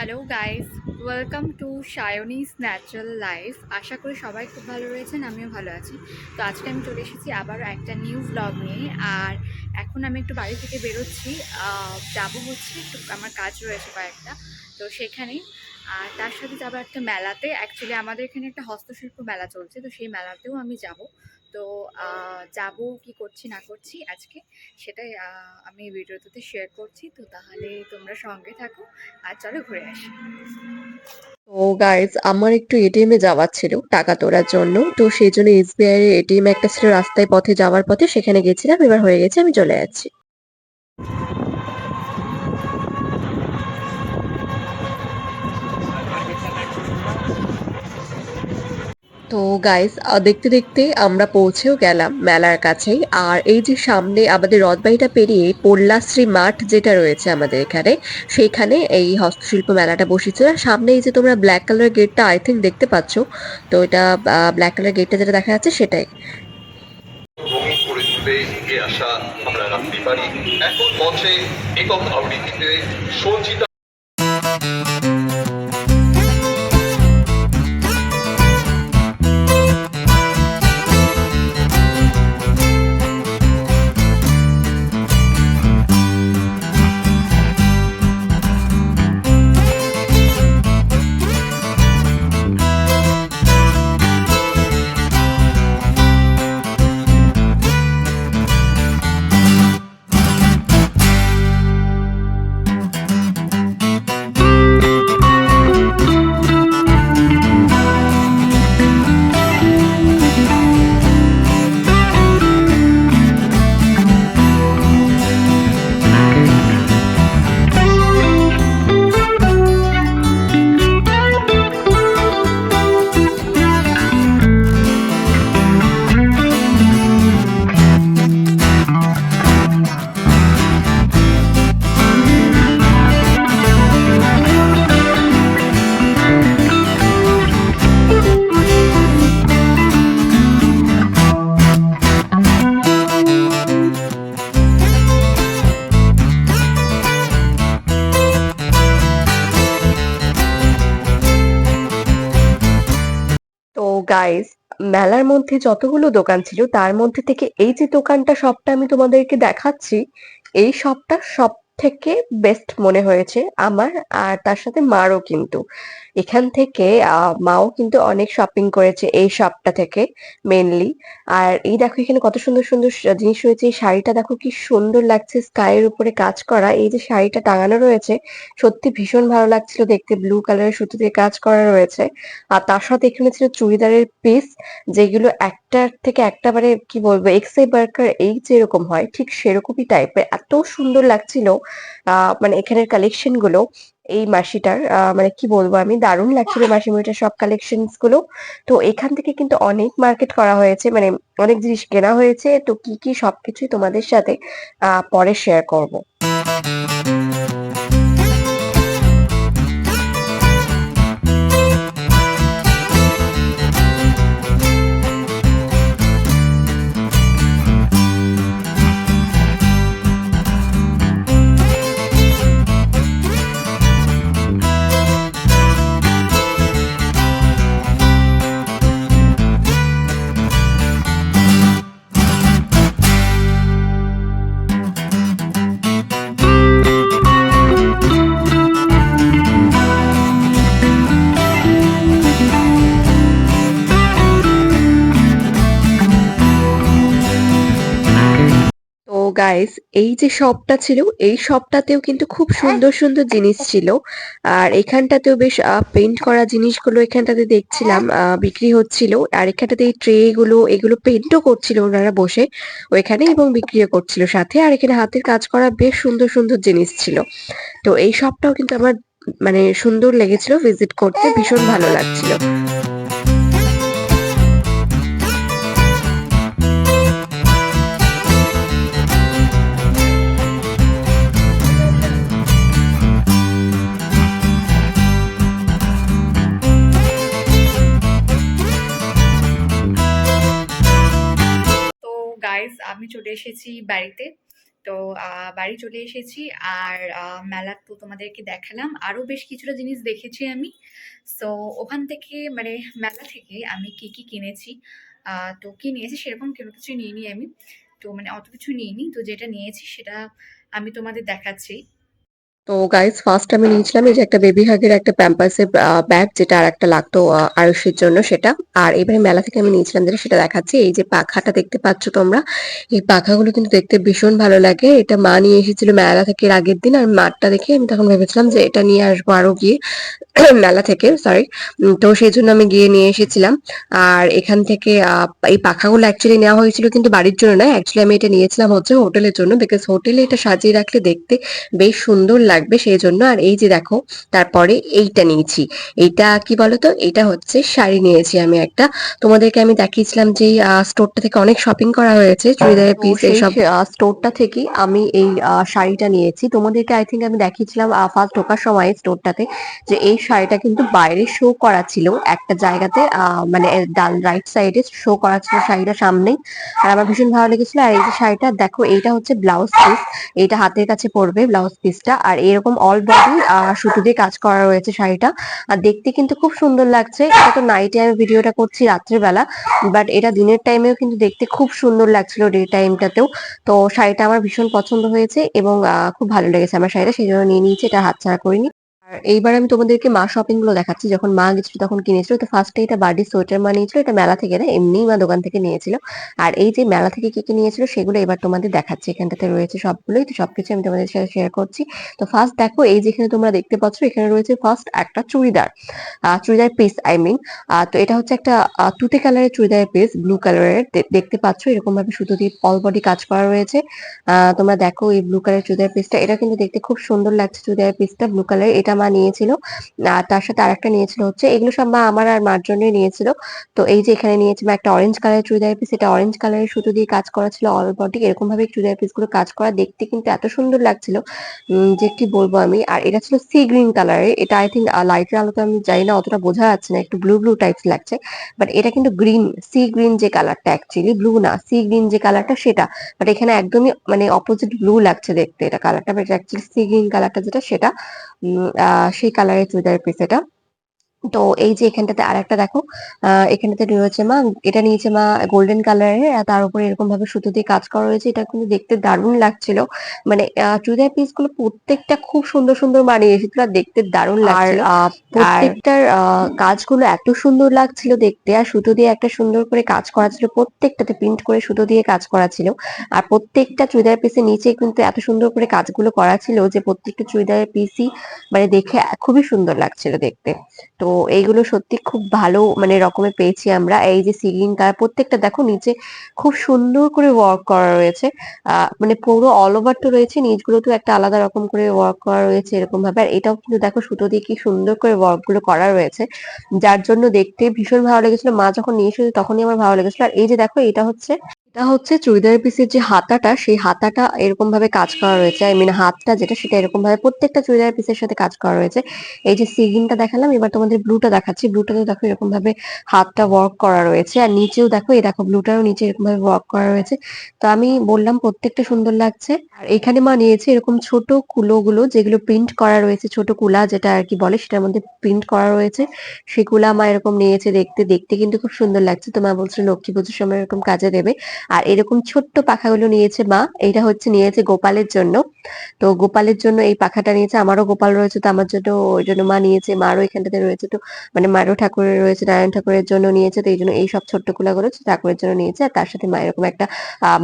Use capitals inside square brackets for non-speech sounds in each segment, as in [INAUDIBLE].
Hello guys welcome to Sayani's natural life আশা করি সবাই খুব ভালো রয়েছেন, আমিও ভালো আছি। তো আজকে আমি চলে এসেছি আবারও একটা নিউ ব্লগ নিয়ে। আর এখন আমি একটু বাড়ি থেকে বেরোচ্ছি। যাব হচ্ছে একটু, আমার কাজ রয়েছে কয়েকটা। তো সেখানে আর তার সাথে যাব একটা মেলাতে। অ্যাকচুয়ালি আমাদের এখানে একটা হস্তশিল্প মেলা চলছে, তো সেই মেলাতেও আমি যাব। তো যাব কি করছি, না করছি আজকে সেটাই আমি ভিডিওতে শেয়ার করছি। তো তাহলে তোমরা সঙ্গে থাকো। আর চলো ঘুরে আসি। ও গাইজ আমার একটু এটিএম এ যাওয়ার ছিল টাকা তোলার জন্য। তো সেই জন্য এসবিআই এর এটিএম একটা ছিল রাস্তায় পথে যাওয়ার পথে সেখানে গেছিলাম। এবার হয়ে গেছে আমি চলে যাচ্ছি। তো গাইস দেখতে দেখতে আমরা পৌঁছেও গেলাম মেলার কাছেই। আর এই যে সামনে আমাদের রথবাড়িটা পেরিয়ে পল্লাশ্রী মাঠ যেটা রয়েছে আমাদের এখানে, সেইখানে এই হস্তশিল্প মেলাটা বসেছিল আর সামনে এই যে তোমরা ব্ল্যাক কালার গেটটা আই থিঙ্ক দেখতে পাচ্ছ, তো এটা ব্ল্যাক কালার গেটটা যেটা দেখা যাচ্ছে সেটাই। আমরা এখন একক আবৃত্তিতে তো গাইস মেলার মধ্যে যতগুলো দোকান ছিল, তার মধ্যে থেকে এই যে দোকানটা, সবটা আমি তোমাদেরকে দেখাচ্ছি। এই সবটা সব থেকে বেস্ট মনে হয়েছে আমার, আর তার সাথে মারও কিন্তু। এখান থেকে মাও কিন্তু অনেক শপিং করেছে এই শপটা থেকে মেনলি আর এই দেখো এখানে কত সুন্দর সুন্দর জিনিস রয়েছে। এই শাড়িটা দেখো কি সুন্দর লাগছে স্কাইয়ের উপরে কাজ করা। এই যে শাড়িটা টাঙানো রয়েছে, সত্যি ভীষণ ভালো লাগছিল দেখতে। ব্লু কালারের সুতো দিয়ে কাজ করা রয়েছে। আর তার সাথে এখানে ছিল চুড়িদারের পিস যেগুলো একটার থেকে একটা মানে কি বলব এক্সে বার্কার এই যেরকম হয় ঠিক সেরকমই টাইপের এত সুন্দর লাগছিল মানে এখানের কালেকশনগুলো এই মাসিটার। মানে কি বলব আমি দারুণ লাগছিল মাসিমণিটার সব কালেকশনগুলো। তো এখান থেকে কিন্তু অনেক মার্কেট করা হয়েছে মানে অনেক জিনিস কেনা হয়েছে। তো কি কি সবকিছুই তোমাদের সাথে আহ পরে শেয়ার করব। গাইস এই যে শপটা ছিল, এই শপটাতেও কিন্তু খুব সুন্দর সুন্দর জিনিস ছিল। আর এখানটাতেও বেশ পেইন্ট করা জিনিসগুলো এখানটাতে দেখছিলাম বিক্রি হচ্ছিল। আর এখানটাতে এই ট্রে গুলো এগুলো পেইন্টও করছিল ওনারা বসে, ওইখানে এবং বিক্রিও করছিল সাথে। আর এখানে হাতের কাজ করা বেশ সুন্দর সুন্দর জিনিস ছিল। তো এই শপটাও কিন্তু আমার মানে সুন্দর লেগেছিল ভিজিট করতে, ভীষণ ভালো লাগছিল। গাইজ আমি চলে এসেছি বাড়িতে। তো বাড়ি চলে এসেছি আর মেলা তো তোমাদেরকে দেখালাম। আরও বেশ কিছুটা জিনিস দেখেছি আমি। সো ওখান থেকে মানে মেলা থেকে আমি কি কি কিনেছি তো কি নিয়েছি সেরকম কোনো কিছু নিইনি আমি। তো মানে অত কিছু নিইনি। তো যেটা নিয়েছি সেটা আমি তোমাদের দেখাচ্ছি। তো গাইস ফার্স্ট আমি নিয়েছিলাম এই যে একটা বেবি হাগের একটা প্যাম্পাসের ব্যাগ যেটা আর একটা লাগতো আয়ুষের জন্য সেটা। আর এবারে মেলা থেকে আমি নিয়েছিলাম যেটা, সেটা দেখাচ্ছি। এই যে পাখাটা দেখতে পাচ্ছ তোমরা, এই পাখাগুলো কিন্তু দেখতে ভীষণ ভালো লাগে। এটা মা নিয়ে এসেছিল মেলা থেকে আগের দিন, আর মাঠটা দেখে আমি তখন ভেবেছিলাম যে এটা নিয়ে আসব আরও গিয়ে [CLEARS THROAT] মেলা থেকে সরি তো সেই জন্য আমি গিয়ে নিয়ে এসেছিলাম। আর এখান থেকে এই পাখাগুলো অ্যাকচুয়ালি নেওয়া হয়েছিল কিন্তু বাড়ির জন্য না অ্যাকচুয়ালি আমি এটা নিয়েছিলাম হচ্ছে হোটেলের জন্য বিকজ হোটেলে এটা সাজিয়ে রাখলে দেখতে বেশ সুন্দর লাগবে সেই জন্য আর এই যে দেখো তারপরে এইটা নিয়েছি। এইটা কি বলতো? এটা হচ্ছে শাড়ি নিয়েছি আমি একটা। তোমাদেরকে আমি দেখিয়েছিলাম যে স্টোরটা থেকে অনেক শপিং করা হয়েছে চুড়িদারের পিস এইসব স্টোরটা থেকে আমি এই শাড়িটা নিয়েছি। তোমাদেরকে আই থিঙ্ক আমি দেখিয়েছিলাম ফার্স্ট ঢোকার সময় স্টোরটাতে যে এই শাড়িটা কিন্তু বাইরে শো করা ছিল। একটা জায়গাতে আহ, মানে ডান রাইট সাইডে শো করা ছিল শাড়িটা সামনেই। আর আমার ভীষণ ভালো লেগেছিল। আর এই যে শাড়িটা দেখো এইটা হচ্ছে ব্লাউজ পিস এইটা হাতের কাছে পড়বে ব্লাউজ পিসটা আর এরকম অল বডি সুতো দিয়ে কাজ করা রয়েছে শাড়িটা। আর দেখতে কিন্তু খুব সুন্দর লাগছে। এটা তো নাইটে আমি ভিডিওটা করছি রাত্রেবেলা বাট এটা দিনের টাইমেও কিন্তু দেখতে খুব সুন্দর লাগছিল ডে টাইমটাতেও তো শাড়িটা আমার ভীষণ পছন্দ হয়েছে এবং খুব ভালো লেগেছে আমার শাড়িটা, সেই জন্য নিয়ে নিয়েছি, এটা হাতছাড়া করিনি। এইবার আমি তোমাদেরকে মা শপিংগুলো দেখাচ্ছি। যখন মা গেছিল তখন কিনেছিল, তো ফার্স্টে এটা বার্থডে সোয়েটার মা নিয়েছিল, এটা মেলা থেকে না, এমনিই মা দোকান থেকে নিয়েছিল। আর এই যে মেলা থেকে কি কি নিয়েছিল, সেগুলো এবার তোমাদের দেখাচ্ছি। এখানটাতে রয়েছে সবগুলোই, তো সবকিছু আমি তোমাদের সাথে শেয়ার করছি। তো ফার্স্ট দেখো, এই যেখানে তোমরা দেখতে পাচ্ছ, এখানে রয়েছে ফার্স্ট একটা churidar churidar piece I mean তো এটা হচ্ছে একটা তুতে কালারের চুড়িদারের পিস ব্লু কালারের দেখতে পাচ্ছ এরকম ভাবে সুতো দিয়ে অল বডি কাজ করা রয়েছে। তোমরা দেখো এই ব্লু কালারের চুড়িদার পিসটা এটা কিন্তু দেখতে খুব সুন্দর লাগছে, চুড়িদার পিসটা ব্লু কালার এটা মা নিয়েছিল, আর তার সাথে আরেকটা নিয়েছিল হচ্ছে, এগুলো সব মা আমার আর মার জন্যই নিয়েছিল। তো এই যে এখানে নিয়েছি মা একটা অরেঞ্জ কালারের চুড়িদার পিস এটা অরেঞ্জ কালারের সুতো দিয়ে কাজ করা ছিল অল বডি এরকম ভাবে চুড়িদার পিসগুলো কাজ করা। দেখতে কিন্তু এত সুন্দর লাগছিল যে কি বলব আমি। আর এটা ছিল সি গ্রিন কালারের এটা আই থিঙ্ক লাইটের আলোতে আমি জানি না, অতটা বোঝা যাচ্ছে না, একটু ব্লু ব্লু টাইপস লাগছে। বাট এটা কিন্তু গ্রিন সি গ্রিন যে কালারটা অ্যাকচুয়ালি ব্লু না সি গ্রিন যে কালারটা সেটা। বাট এখানে একদমই মানে অপোজিট ব্লু লাগছে দেখতে, এটা কালারটা বাট অ্যাকচুয়ালি সি গ্রিন কালারটা যেটা, সেটা সেই কালারের চুড়িদারের পিস এটা। তো এই যে এখানটাতে আর একটা দেখো আহ এখানটাতে রয়েছে মা এটা নিয়েছে মা গোল্ডেন কালারের আর তার উপরে এরকম ভাবে সুতো দিয়ে কাজ করা রয়েছে এটা কিন্তু দেখতে দারুণ লাগছিল। মানে চুড়িদার পিসগুলো প্রত্যেকটা খুব সুন্দর সুন্দর বানিয়ে এসেছিল আর দেখতে দারুণ লাগছিল। আর প্রত্যেকটার কাজগুলো এত সুন্দর লাগছিল দেখতে আর সুতো দিয়ে একটা সুন্দর করে কাজ করা ছিল প্রত্যেকটাতে প্রিন্ট করে সুতো দিয়ে কাজ করা ছিল। আর প্রত্যেকটা চুড়িদার পিসের নিচে কিন্তু এত সুন্দর করে কাজগুলো করা ছিল যে প্রত্যেকটা চুড়িদারের পিসই মানে দেখে খুবই সুন্দর লাগছিল দেখতে। তো এইগুলো সত্যি খুব ভালো মানে রকমের পেয়েছি আমরা। এই যে সিলিং কালার প্রত্যেকটা দেখো নিচে খুব সুন্দর করে ওয়ার্ক করা রয়েছে। মানে পুরো অল ওভার তো রয়েছে নিচগুলো তো একটা আলাদা রকম করে ওয়ার্ক করা রয়েছে এরকম ভাবে আর এটাও কিন্তু দেখো সুতো দিয়ে কি সুন্দর করে ওয়ার্কগুলো করা রয়েছে। যার জন্য দেখতে ভীষণ ভালো লেগেছিল। মা যখন নিয়ে এসেছে তখনই আমার ভালো লেগেছিল। আর এই যে দেখো এটা হচ্ছে এটা হচ্ছে চুড়িদারের পিসের যে হাতাটা, সেই হাতাটা এরকম ভাবে কাজ করা রয়েছে। আই মিন হাতটা যেটা, সেটা এরকম ভাবে প্রত্যেকটা চুড়িদারের পিসের সাথে কাজ করা রয়েছে। এই যে সিগিনটা দেখালাম, এবার তোমাদের ব্লুটা দেখাচ্ছি। ব্লুটাতে দেখো এরকম ভাবে হাতটা ওয়ার্ক করা রয়েছে। আর নিচেও দেখো, এই দেখো ব্লুটারও নিচে এরকম ভাবে ওয়ার্ক করা রয়েছে। তো আমি বললাম প্রত্যেকটা সুন্দর লাগছে। আর এখানে মা নিয়েছে এরকম ছোট কুলোগুলো, যেগুলো প্রিন্ট করা রয়েছে, ছোট কুলা যেটা আর কি বলে, সেটার মধ্যে প্রিন্ট করা রয়েছে। সেই কুলা মা এরকম নিয়েছে দেখতে দেখতে কিন্তু খুব সুন্দর লাগছে। তো মা বলছিল লক্ষ্মী পুজোর সময় এরকম কাজে দেবে। আর এরকম ছোট্ট পাখাগুলো নিয়েছে মা। এটা হচ্ছে নিয়েছে গোপালের জন্য। তো গোপালের জন্য এই পাখাটা নিয়েছে। আমারও গোপাল রয়েছে, তো আমার জন্য ওই জন্য মা নিয়েছে। মারও এখানটাতে রয়েছে, তো মানে মারও ঠাকুরের রয়েছে, নারায়ণ ঠাকুরের জন্য নিয়েছে। তো এই জন্য এই সব ছোট্ট কুলাগুলো ঠাকুরের জন্য নিয়েছে। আর তার সাথে মা এরকম একটা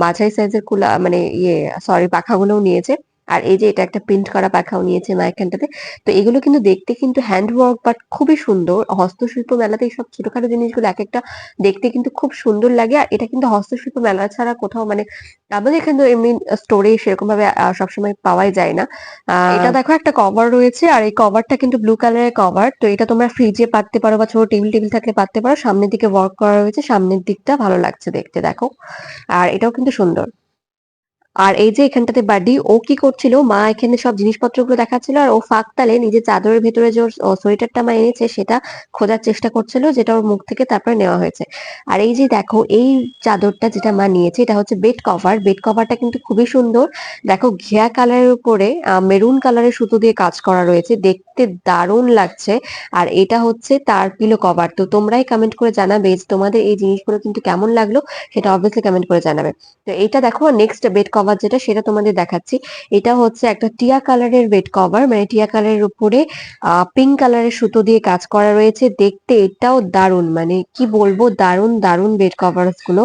মাঝারি সাইজের কুলা মানে ইয়ে সরি পাখাগুলোও নিয়েছে। আর এই যে এটা একটা প্রিন্ট করা পাখাও নিয়েছে মা এখানটাতে তো এগুলো কিন্তু দেখতে কিন্তু হ্যান্ড ওয়ার্ক বাট খুবই সুন্দর। হস্তশিল্প মেলাতে এইসব ছোটখাটো জিনিসগুলো এক একটা দেখতে কিন্তু খুব সুন্দর লাগে। আর এটা কিন্তু হস্তশিল্প মেলা ছাড়া কোথাও মানে আমাদের এখানে তো এমনি স্টোরে সেরকম ভাবে সবসময় পাওয়াই যায় না। এটা দেখো একটা কভার রয়েছে, আর এই কভারটা কিন্তু ব্লু কালারের কভার তো এটা তোমরা ফ্রিজে পাততে পারো বা ছোট টেবিল টেবিল থাকলে পাততে পারো। সামনের দিকে ওয়ার্ক করা রয়েছে, সামনের দিকটা ভালো লাগছে দেখতে, দেখো। আর এটাও কিন্তু সুন্দর। আর এই যে এখানটাতে বাডি ও কি করছিল? মা এখানে সব জিনিসপত্রগুলো দেখাচ্ছিল আর ও ফাঁক তালে নিজের চাদরের ভেতরে যে সোয়েটারটা মা এনেছে, সেটা খোঁজার চেষ্টা করছিল, যেটা ওর মুখ থেকে তারপরে নেওয়া হয়েছে। আর এই যে দেখো, এই চাদরটা যেটা মা নিয়েছে, এটা হচ্ছে বেড কভার। বেড কভারটা কিন্তু খুবই সুন্দর। দেখো, ঘিয়া কালারের উপরে মেরুন কালারের সুতো দিয়ে কাজ করা রয়েছে, দেখতে দারুণ লাগছে। আর এটা হচ্ছে তার পিলো কভার তো তোমরাই কমেন্ট করে জানাবে যে তোমাদের এই জিনিসগুলো কিন্তু কেমন লাগল, সেটা অবভিয়াসলি কমেন্ট করে জানাবে। তো এটা দেখো নেক্সট বেড কভার যেটা সেটা তোমাদের দেখাচ্ছি। এটা হচ্ছে একটা টিয়া কালারের বেড কভার মানে টিয়া কালারের উপরে পিঙ্ক কালারের সুতো দিয়ে কাজ করা রয়েছে। দেখতে এটাও দারুণ মানে কি বলব, দারুণ দারুণ বেড কভারসগুলো।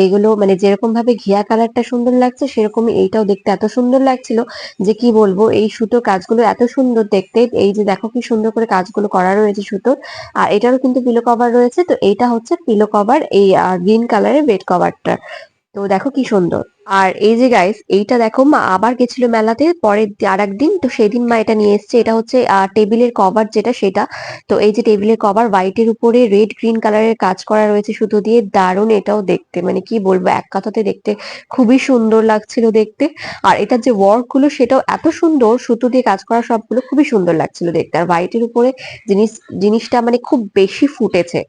এইগুলো মানে যেরকম ভাবে ঘিয়া কালারটা সুন্দর লাগছে, সেরকমই এইটাও দেখতে এত সুন্দর লাগছিল যে কি বলব, এই সুতো কাজগুলো এত সুন্দর দেখতে। এই যে দেখো কি সুন্দর করে কাজগুলো করা রয়েছে সুতোর। আর এটারও কিন্তু পিলো কভার রয়েছে, তো এইটা হচ্ছে পিলো কভার এই গ্রিন কালারের বেড কভারটা তো দেখো কি সুন্দর। আর এই যে গাইস এইটা দেখো, মা আবার গেছিল মেলাতে, পরের আর একদিন তো সেদিন মা এটা নিয়ে এসেছে, এটা হচ্ছে টেবিলের কভার যেটা, সেটা। তো এই যে টেবিলের কভার হোয়াইটের উপরে রেড গ্রিন কালারের কাজ করা রয়েছে সুতো দিয়ে, দারুণ এটাও দেখতে মানে কি বলব, এক কথাতে দেখতে খুবই সুন্দর লাগছিল দেখতে। আর এটার যে ওয়ার্কগুলো, সেটাও এত সুন্দর, সুতো দিয়ে কাজ করা সবগুলো খুবই সুন্দর লাগছিল দেখতে। আর হোয়াইটের উপরে জিনিস, জিনিসটা মানে খুব বেশি ফুটেছে।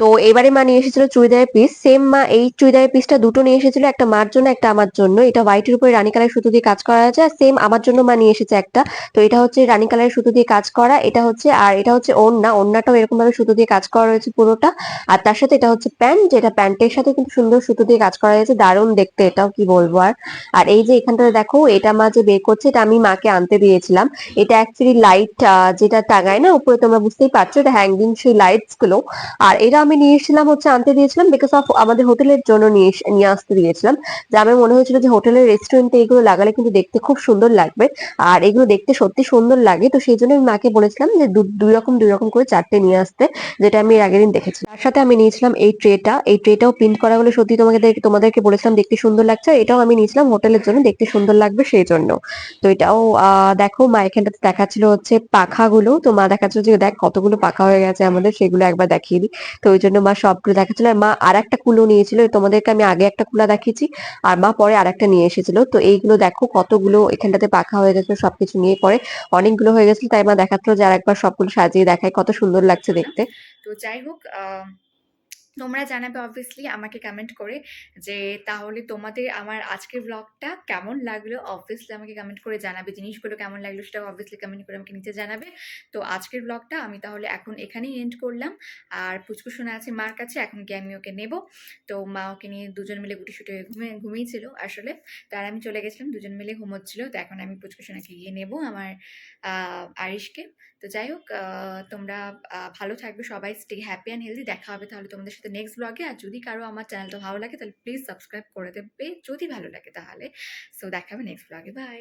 তো এবারে মা নিয়ে এসেছিল চুড়িদারের পিস সেম মা এই চুড়িদারের পিসটা দুটো নিয়ে এসেছিল, একটা মার জন্য, একটা আমার জন্য। এটা হোয়াইটের উপরে রানী কালার সুতো দিয়ে কাজ করা আছে, আর সেম আমার জন্য মা নিয়ে এসেছে একটা। তো এটা হচ্ছে রানী কালারের সুতো দিয়ে কাজ করা, এটা হচ্ছে, আর এটা হচ্ছে ওড়না। ওড়নাটাও এরকম ভাবে সুতো দিয়ে কাজ করা রয়েছে পুরোটা। আর তার সাথে এটা হচ্ছে প্যান্ট, যেটা প্যান্টের সাথে কিন্তু সুন্দর সুতো দিয়ে কাজ করা হয়েছে দারুণ দেখতে, এটাও কি বলব আর। আর এই যে এখানটাতে দেখো, এটা মা যে বের করছে, এটা আমি মাকে আনতে দিয়েছিলাম। এটা অ্যাকচুয়ালি লাইট যেটা টাঙায় না, উপরে তোমরা বুঝতেই পারছ, এটা হ্যাঙ্গিং সেই লাইটসগুলো আর এটা আমি নিয়ে এসেছিলাম হচ্ছে আনতে দিয়েছিলাম বিকজ অফ আমাদের হোটেলের জন্য নিয়ে নিয়ে আসতে দিয়েছিলাম। যে আমার মনে হয়েছিল যে হোটেলের রেস্টুরেন্টে এগুলো লাগালে কিন্তু দেখতে খুব সুন্দর লাগবে। আর এগুলো দেখতে সত্যি সুন্দর লাগে। তো সেই জন্য আমি মাকে বলেছিলাম যে দুই রকম দুই রকম করে চারটে নিয়ে আসতে, যেটা আমি আগের দিন দেখেছি। তার সাথে আমি নিয়েছিলাম এই ট্রেটা এই ট্রেটাও প্রিন্ট করা হলে। সত্যি তোমাদের, তোমাদেরকে বলেছিলাম দেখতে সুন্দর লাগছে। এটাও আমি নিয়েছিলাম হোটেলের জন্য দেখতে সুন্দর লাগবে সেই জন্য। তো এটাও দেখো মা এখানটাতে দেখাচ্ছিল হচ্ছে পাখাগুলো। তো মা দেখাচ্ছিল যে দেখ কতগুলো পাখা হয়ে গেছে আমাদের, সেগুলো একবার দেখিয়ে দিই। তো ওই জন্য মা সবগুলো দেখাচ্ছিল। মা আর একটা কুলো নিয়েছিল তোমাদেরকে আমি আগে একটা কুলা দেখিয়েছি, আর মা পরে আর একটা নিয়ে এসেছিল। তো এইগুলো দেখো কতগুলো এখানটাতে পাখা হয়ে গেছে সবকিছু নিয়ে পরে অনেকগুলো হয়ে গেছিল, তাই মা দেখাচ্ছিল যে আর একবার সবগুলো সাজিয়ে দেখায়, কত সুন্দর লাগছে দেখতে। তো যাই হোক তোমরা জানাবে অবভিয়াসলি আমাকে কমেন্ট করে যে তাহলে তোমাদের আমার আজকের ব্লগটা কেমন লাগল? অবভিয়াসলি আমাকে কমেন্ট করে জানাবে, জিনিসগুলো কেমন লাগল সেটা অবভিয়াসলি কমেন্ট করে আমাকে নিচে জানাবে। তো আজকের ব্লগটা আমি তাহলে এখন এখানেই এন্ড করলাম। আর পুচকু শোনা আছে, মার কাছে, এখন গিয়ে আমি ওকে নেব। তো মা ওকে নিয়ে দুজন মিলে গুটি শুটে ঘুমিয়ে ঘুমিয়েছিল আসলে। তার আমি চলে গেছিলাম, দুজন মিলে ঘুমোচ্ছিল। তো এখন আমি পুচকু সোনাকে গিয়ে নেব আমার আরিশকে। তো যাই হোক তোমরা ভালো থাকবে, সবাই স্টে হ্যাপি অ্যান্ড হেলদি দেখা হবে তাহলে তোমাদের সাথে নেক্সট ব্লগে আর যদি কারও আমার চ্যানেলটা ভালো লাগে, তাহলে প্লিজ সাবস্ক্রাইব করে দেবে, যদি ভালো লাগে তাহলে। সো দেখা হবে নেক্সট ব্লগে বাই